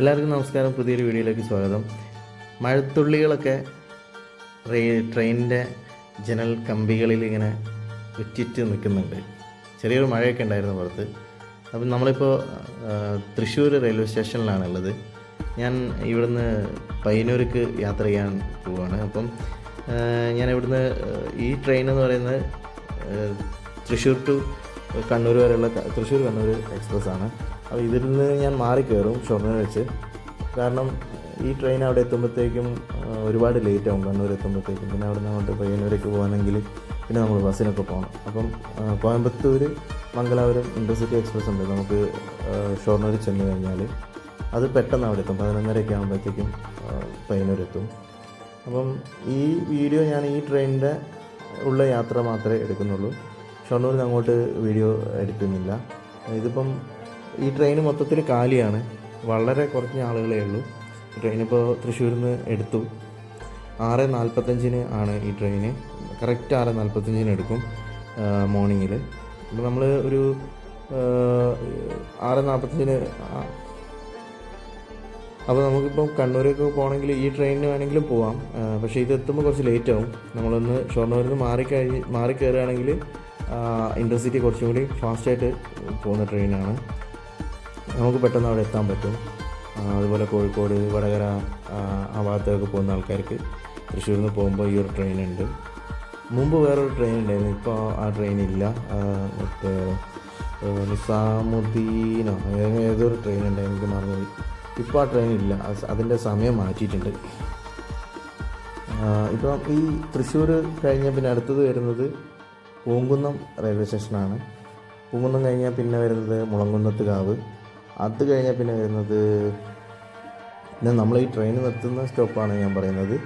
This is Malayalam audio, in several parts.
എല്ലാവർക്കും നമസ്കാരം. പുതിയൊരു വീഡിയോയിലേക്ക് സ്വാഗതം. മഴത്തുള്ളികളൊക്കെ ട്രെയിനിന്റെ ജനൽ കമ്പികളിൽ ഇങ്ങനെ ഉറ്റിറ്റ് നിൽക്കുന്നുണ്ട്. ചെറിയൊരു മഴയൊക്കെ ഉണ്ടായിരുന്നു പുറത്ത്. അപ്പം നമ്മളിപ്പോൾ തൃശ്ശൂർ റെയിൽവേ സ്റ്റേഷനിലാണുള്ളത്. ഞാൻ ഇവിടുന്ന് പയ്യന്നൂർക്ക് യാത്ര ചെയ്യാൻ പോവുകയാണ് അപ്പം ഞാൻ ഇവിടുന്ന് ഈ ട്രെയിൻ എന്ന് പറയുന്നത് തൃശ്ശൂർ ടു കണ്ണൂർ വരെയുള്ള തൃശ്ശൂർ കണ്ണൂർ എക്സ്പ്രസ് ആണ് അപ്പോൾ ഇതിൽ നിന്ന് ഞാൻ മാറി കയറും ഷൊർണൂർ വെച്ച്. കാരണം ഈ ട്രെയിൻ അവിടെ എത്തുമ്പോഴത്തേക്കും ഒരുപാട് ലേറ്റ് ആവും കണ്ണൂർ എത്തുമ്പോഴത്തേക്കും പിന്നെ അവിടെ നിന്ന് അങ്ങോട്ട് പയ്യന്നൂരേക്ക് പോകാനെങ്കിൽ പിന്നെ നമ്മൾ ബസ്സിനൊക്കെ പോകണം അപ്പം കോയമ്പത്തൂർ മംഗലാപുരം ഇന്റർസിറ്റി എക്സ്പ്രസ് ഉണ്ട്. നമുക്ക് ഷൊർണൂർ ചെന്ന് കഴിഞ്ഞാൽ അത് പെട്ടെന്ന് അവിടെ എത്തും. പതിനൊന്നരയൊക്കെ ആകുമ്പോഴത്തേക്കും പയ്യന്നൂർ എത്തും. അപ്പം ഈ വീഡിയോ ഞാൻ ഈ ട്രെയിനിന്റെ ഉള്ള യാത്ര മാത്രമേ എടുക്കുന്നുള്ളൂ. ഷൊർണൂരിൽ നിന്ന് അങ്ങോട്ട് വീഡിയോ എടുക്കുന്നില്ല. ഇതിപ്പം ഈ ട്രെയിൻ മൊത്തത്തിൽ കാലിയാണ്. വളരെ കുറഞ്ഞ ആളുകളേ ഉള്ളൂ. ട്രെയിൻ ഇപ്പോൾ തൃശ്ശൂരിൽ നിന്ന് എടുത്തു. ആറ് നാൽപ്പത്തഞ്ചിന് ആണ് ഈ ട്രെയിന് കറക്റ്റ് ആറ് നാൽപ്പത്തഞ്ചിന് എടുക്കും മോർണിംഗിൽ അപ്പോൾ നമ്മൾ ഒരു ആറ് നാൽപ്പത്തഞ്ചിന് അപ്പോൾ നമുക്കിപ്പം കണ്ണൂരൊക്കെ പോകണമെങ്കിൽ ഈ ട്രെയിനിന് വേണമെങ്കിലും പോവാം. പക്ഷേ ഇത് എത്തുമ്പോൾ കുറച്ച് ലേറ്റ് ആവും. നമ്മളൊന്ന് ഷൊർണൂരിൽ നിന്ന് മാറിക്കഴിഞ്ഞ് മാറി കയറുകയാണെങ്കിൽ ഇന്റർസിറ്റി കുറച്ചും കൂടി ഫാസ്റ്റായിട്ട് പോകുന്ന ട്രെയിനാണ് നമുക്ക് പെട്ടെന്ന് അവിടെ എത്താൻ പറ്റും. അതുപോലെ കോഴിക്കോട് വടകര ആ, ഭാഗത്തേക്ക് പോകുന്ന ആൾക്കാർക്ക് തൃശ്ശൂരിൽ നിന്ന് പോകുമ്പോൾ ഈ ഒരു ട്രെയിൻ ഉണ്ട്. മുമ്പ് വേറൊരു ട്രെയിൻ ഉണ്ടായിരുന്നു. ഇപ്പോൾ ആ ട്രെയിൻ ഇല്ല. മറ്റേ നിസാമുദ്ദീനോ ഏതൊരു ട്രെയിൻ ഉണ്ടായിരുന്നു എനിക്ക് മറന്നുപോയി. ഇപ്പോൾ ആ ട്രെയിൻ ഇല്ല. അത് അതിന്റെ സമയം മാറ്റിയിട്ടുണ്ട്. ഇപ്പം ഈ തൃശ്ശൂർ കഴിഞ്ഞാൽ പിന്നെ അടുത്തത് വരുന്നത് പൂങ്കുന്നം റെയിൽവേ സ്റ്റേഷനാണ്. പൂങ്കുന്നം കഴിഞ്ഞാൽ പിന്നെ വരുന്നത് മുളങ്കുന്നത്ത് കാവ്. അത് കഴിഞ്ഞാൽ പിന്നെ വരുന്നത് പിന്നെ നമ്മൾ ഈ ട്രെയിൻ നിർത്തുന്ന സ്റ്റോപ്പാണ് ഞാൻ പറയുന്നത്.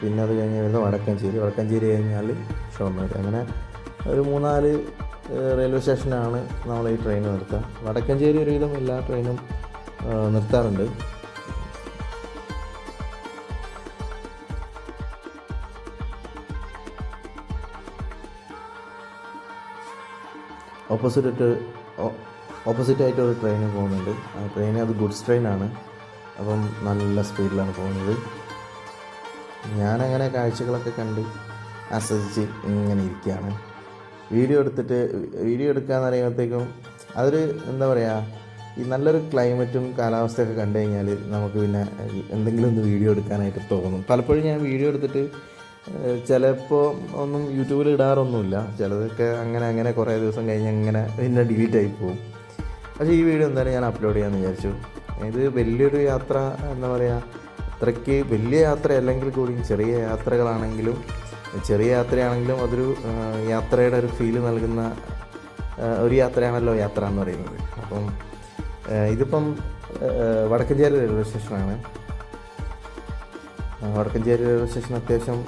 പിന്നെ അത് കഴിഞ്ഞ് വരുന്നത് വടക്കഞ്ചേരി. വടക്കഞ്ചേരി കഴിഞ്ഞാൽ ഷൊർണൂർ. അങ്ങനെ ഒരു മൂന്നാൽ റെയിൽവേ സ്റ്റേഷനാണ് നമ്മൾ ഈ ട്രെയിൻ നിർത്തുക വടക്കഞ്ചേരി ഒരുവിധം എല്ലാ ട്രെയിനും നിർത്താറുണ്ട്. ഓപ്പോസിറ്റ് ഓപ്പോസിറ്റ് ആയിട്ട് ഒരു ട്രെയിൻ പോകുന്നുണ്ട്. ആ ട്രെയിൻ അത് ഗുഡ്സ് ട്രെയിനാണ് അപ്പം നല്ല സ്പീഡിലാണ് പോകുന്നത്. ഞാനങ്ങനെ കാഴ്ചകളൊക്കെ കണ്ട് ആസ്വദിച്ച് ഇങ്ങനെ ഇരിക്കുകയാണ്. വീഡിയോ എടുത്തിട്ട് വീഡിയോ എടുക്കാന്ന് പറയുമ്പോഴത്തേക്കും അതൊരു എന്താ പറയുക ഈ നല്ലൊരു ക്ലൈമറ്റും കാലാവസ്ഥയൊക്കെ കണ്ടു കഴിഞ്ഞാൽ നമുക്ക് പിന്നെ എന്തെങ്കിലും ഒന്ന് വീഡിയോ എടുക്കാനായിട്ട് തോന്നും. പലപ്പോഴും ഞാൻ വീഡിയോ എടുത്തിട്ട് ചിലപ്പോൾ ഒന്നും യൂട്യൂബിൽ ഇടാറൊന്നുമില്ല. ചിലതൊക്കെ അങ്ങനെ അങ്ങനെ കുറേ ദിവസം കഴിഞ്ഞ് അങ്ങനെ പിന്നെ ഡിലീറ്റ് ആയി പോകും. പക്ഷേ ഈ വീഡിയോ എന്തായാലും ഞാൻ അപ്ലോഡ് ചെയ്യാമെന്ന് വിചാരിച്ചു. ഇത് വലിയൊരു യാത്ര എന്താ പറയുക അത്രയ്ക്ക് വലിയ യാത്ര അല്ലെങ്കിൽ കൂടിയും ചെറിയ യാത്രകളാണെങ്കിലും ചെറിയ യാത്രയാണെങ്കിലും അതൊരു യാത്രയുടെ ഒരു ഫീൽ നൽകുന്ന ഒരു യാത്രയാണല്ലോ യാത്ര എന്ന് പറയുന്നത്. അപ്പം ഇതിപ്പം വടക്കഞ്ചേരി റെയിൽവേ സ്റ്റേഷനാണ് വടക്കഞ്ചേരി റെയിൽവേ സ്റ്റേഷൻ അത്യാവശ്യം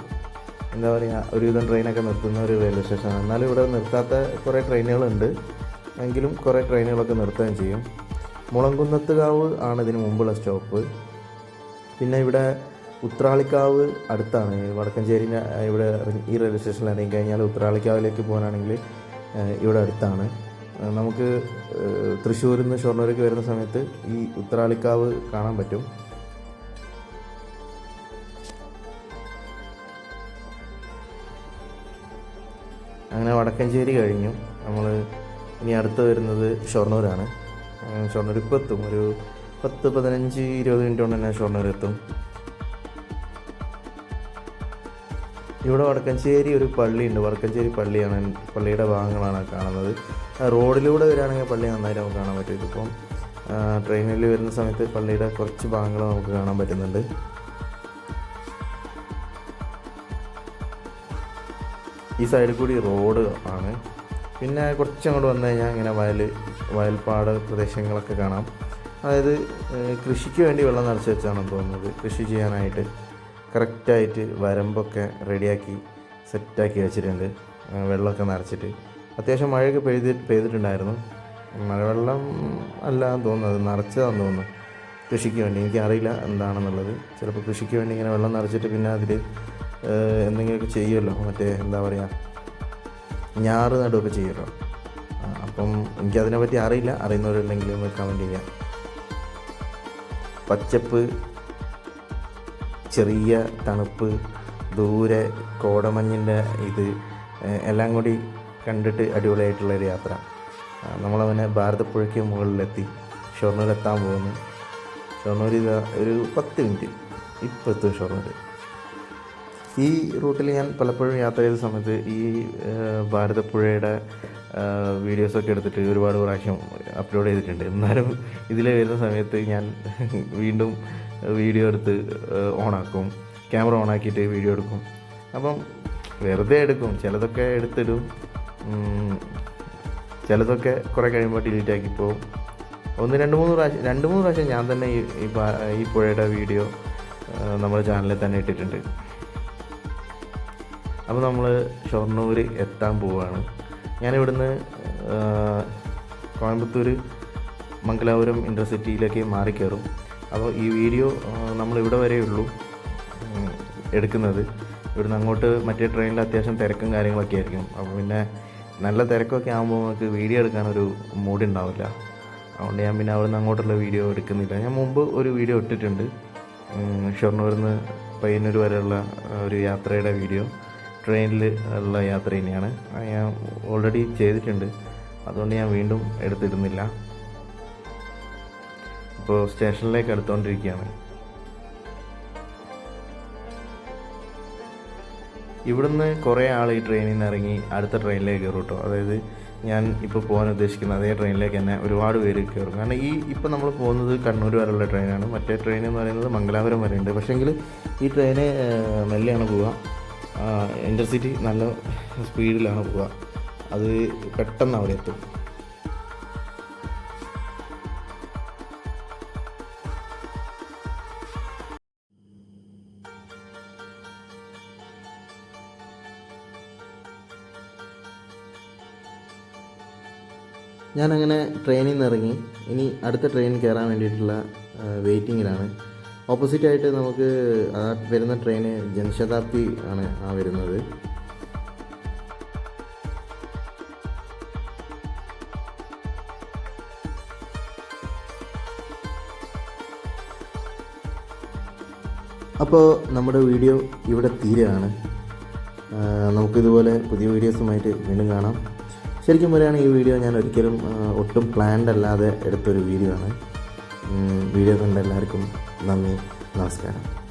എന്താ പറയുക ഒരുവിധം ട്രെയിനൊക്കെ നിർത്തുന്ന ഒരു റെയിൽവേ സ്റ്റേഷനാണ് എന്നാലും ഇവിടെ നിർത്താത്ത കുറേ ട്രെയിനുകളുണ്ട് എങ്കിലും കുറേ ട്രെയിനുകളൊക്കെ നിർത്തുകയും ചെയ്യും. മുളങ്കുന്നത്തുകാവ് ആണ് ഇതിന് മുമ്പുള്ള സ്റ്റോപ്പ്. പിന്നെ ഇവിടെ ഉത്രാളിക്കാവ് അടുത്താണ്. വടക്കഞ്ചേരി ഇവിടെ ഈ റെയിൽവേ സ്റ്റേഷനിൽ ഇറങ്ങി കഴിഞ്ഞാൽ ഉത്രാളിക്കാവിലേക്ക് പോകാനാണെങ്കിൽ ഇവിടെ അടുത്താണ്. നമുക്ക് തൃശ്ശൂരിൽ നിന്ന് ഷൊർണൂരേക്ക് വരുന്ന സമയത്ത് ഈ ഉത്രാളിക്കാവ് കാണാൻ പറ്റും. അങ്ങനെ വടക്കഞ്ചേരി കഴിഞ്ഞു. നമ്മൾ ഇനി അടുത്ത് വരുന്നത് ഷൊർണൂരാണ്. ഷൊർണൂർ ഇപ്പോൾ എത്തും. ഒരു പത്ത് പതിനഞ്ച് ഇരുപത് മിനിറ്റ് കൊണ്ട് തന്നെ ഷൊർണൂർ എത്തും. ഇവിടെ വടക്കഞ്ചേരി ഒരു പള്ളിയുണ്ട്. വടക്കഞ്ചേരി പള്ളിയാണ്. പള്ളിയുടെ ഭാഗങ്ങളാണ് കാണുന്നത്. റോഡിലൂടെ വരികയാണെങ്കിൽ പള്ളി നന്നായിട്ട് നമുക്ക് കാണാൻ പറ്റും. ഇതിപ്പം ട്രെയിനിൽ വരുന്ന സമയത്ത് പള്ളിയുടെ കുറച്ച് ഭാഗങ്ങൾ നമുക്ക് കാണാൻ പറ്റുന്നുണ്ട്. ഈ സൈഡിൽ കൂടി റോഡ് ആണ്. പിന്നെ കുറച്ച് അങ്ങോട്ട് വന്നു കഴിഞ്ഞാൽ ഇങ്ങനെ വയൽ വയൽപ്പാട് പ്രദേശങ്ങളൊക്കെ കാണാം. അതായത് കൃഷിക്ക് വേണ്ടി വെള്ളം നിറച്ച് വെച്ചാണ് തോന്നുന്നത്. കൃഷി ചെയ്യാനായിട്ട് കറക്റ്റായിട്ട് വരമ്പൊക്കെ റെഡിയാക്കി സെറ്റാക്കി വെച്ചിട്ടുണ്ട്. വെള്ളമൊക്കെ നിറച്ചിട്ട്. അത്യാവശ്യം മഴയൊക്കെ പെയ്തി പെയ്തിട്ടുണ്ടായിരുന്നു. മഴവെള്ളം അല്ല എന്ന് തോന്നുന്നത് നിറച്ചതാണെന്ന് തോന്നുന്നു. കൃഷിക്ക് വേണ്ടി. എനിക്കറിയില്ല എന്താണെന്നുള്ളത്. ചിലപ്പോൾ കൃഷിക്ക് വേണ്ടി ഇങ്ങനെ വെള്ളം നിറച്ചിട്ട് പിന്നെ അതിൽ എന്തെങ്കിലുമൊക്കെ ചെയ്യുമല്ലോ. മറ്റേ എന്താ പറയുക ഞാറ് നടുവൊക്കെ ചെയ്യുമല്ലോ അപ്പം എനിക്കതിനെ പറ്റി അറിയില്ല. അറിയുന്നവരുണ്ടെങ്കിൽ ഒന്ന് കമന്റ് ചെയ്യാം. പച്ചപ്പ് ചെറിയ തണുപ്പ് ദൂരെ കോടമഞ്ഞിന്റെ ഇത് എല്ലാം കൂടി കണ്ടിട്ട് അടിപൊളിയായിട്ടുള്ള ഒരു യാത്ര. നമ്മളവനെ ഭാരതപ്പുഴയ്ക്ക് മുകളിലെത്തി ഷൊർണൂരെത്താൻ പോകുന്നു. ഷൊർണൂർ ഇതാ ഒരു പത്ത് മിനിറ്റ്. ഇപ്പോൾ എത്തും ഷൊർണൂർ ഈ റൂട്ടിൽ ഞാൻ പലപ്പോഴും യാത്ര ചെയ്ത സമയത്ത് ഈ ഭാരതപ്പുഴയുടെ വീഡിയോസൊക്കെ എടുത്തിട്ട് ഒരുപാട് പ്രാവശ്യം അപ്ലോഡ് ചെയ്തിട്ടുണ്ട്. എന്നാലും ഇതിൽ വരുന്ന സമയത്ത് ഞാൻ വീണ്ടും വീഡിയോ എടുത്ത് ഓണാക്കും. ക്യാമറ ഓണാക്കിയിട്ട് വീഡിയോ എടുക്കും. അപ്പം വെറുതെ എടുക്കും. ചിലതൊക്കെ എടുത്തിടും. ചിലതൊക്കെ കുറേ കഴിയുമ്പോൾ ഡിലീറ്റ് ആക്കി പോകും ഒന്ന് രണ്ട് മൂന്ന് പ്രാവശ്യം രണ്ട് മൂന്ന് പ്രാവശ്യം ഞാൻ തന്നെ ഈ ഈ പുഴയുടെ വീഡിയോ നമ്മുടെ ചാനലിൽ തന്നെ ഇട്ടിട്ടുണ്ട്. അപ്പോൾ നമ്മൾ ഷൊർണൂർ എത്താൻ പോവുകയാണ് ഞാനിവിടുന്ന് കോയമ്പത്തൂർ മംഗലാപുരം ഇന്റർസിറ്റിയിലേക്ക് മാറിക്കയറും കയറും അപ്പോൾ ഈ വീഡിയോ നമ്മളിവിടെ നമ്മൾ ഇവിടെ വരെ ഉള്ളൂ എടുക്കുന്നത്. ഇവിടുന്ന് അങ്ങോട്ട് മറ്റേ ട്രെയിനിൽ അത്യാവശ്യം തിരക്കും കാര്യങ്ങളൊക്കെ ആയിരിക്കും. അപ്പോൾ പിന്നെ നല്ല തിരക്കൊക്കെ ആകുമ്പോൾ നമുക്ക് വീഡിയോ എടുക്കാനൊരു മൂഡ് ഉണ്ടാവില്ല. അതുകൊണ്ട് ഞാൻ പിന്നെ അവിടുന്ന് അങ്ങോട്ടുള്ള വീഡിയോ എടുക്കുന്നില്ല. ഞാൻ മുമ്പ് ഒരു വീഡിയോ ഇട്ടിട്ടുണ്ട്. ഷൊർണൂരിൽ നിന്ന് പയ്യന്നൂർ വരെയുള്ള ഒരു യാത്രയുടെ വീഡിയോ. ട്രെയിനിൽ ഉള്ള യാത്ര തന്നെയാണ്. ഞാൻ ഓൾറെഡി ചെയ്തിട്ടുണ്ട്. അതുകൊണ്ട് ഞാൻ വീണ്ടും എടുത്തിടുന്നില്ല. ഇപ്പോൾ സ്റ്റേഷനിലേക്ക് എടുത്തുകൊണ്ടിരിക്കുകയാണ് ഇവിടുന്ന് കുറേ ആൾ ഈ ട്രെയിനിൽ നിന്ന് ഇറങ്ങി അടുത്ത ട്രെയിനിലേക്ക് കയറും കേട്ടോ. അതായത് ഞാൻ ഇപ്പോൾ പോകാൻ ഉദ്ദേശിക്കുന്ന അതേ ട്രെയിനിലേക്ക് തന്നെ ഒരുപാട് പേര് കയറും. കാരണം ഈ ഇപ്പോൾ നമ്മൾ പോകുന്നത് കണ്ണൂർ വരെയുള്ള ട്രെയിനാണ് മറ്റേ ട്രെയിൻ എന്ന് പറയുന്നത് മംഗലാപുരം വരെ ഉണ്ട് പക്ഷേങ്കിൽ ഈ ട്രെയിന് മെല്ലെയാണ് പോവുക ഇന്റർസിറ്റി നല്ല സ്പീഡിലാണ് പോവുക. അത് പെട്ടെന്ന് അവിടെ എത്തും. ഞാനങ്ങനെ ട്രെയിനിൽ നിന്ന് ഇറങ്ങി ഇനി അടുത്ത ട്രെയിൻ കയറാൻ വേണ്ടിയിട്ടുള്ള വെയിറ്റിങ്ങിലാണ്. ഓപ്പോസിറ്റായിട്ട് നമുക്ക് ആ വരുന്ന ട്രെയിന് ജനശതാബ്ദി ആണ് ആ വരുന്നത്. അപ്പോൾ നമ്മുടെ വീഡിയോ ഇവിടെ തീരുകയാണ്. നമുക്കിതുപോലെ പുതിയ വീഡിയോസുമായിട്ട് വീണ്ടും കാണാം. ശരിക്കും പറയുകയാണെങ്കിൽ ഈ വീഡിയോ ഞാൻ ഒരിക്കലും ഒട്ടും പ്ലാൻഡ് അല്ലാതെ എടുത്തൊരു വീഡിയോ ആണ്. വീഡിയോ കണ്ട എല്ലാവർക്കും നന്ദി നമസ്കാരം.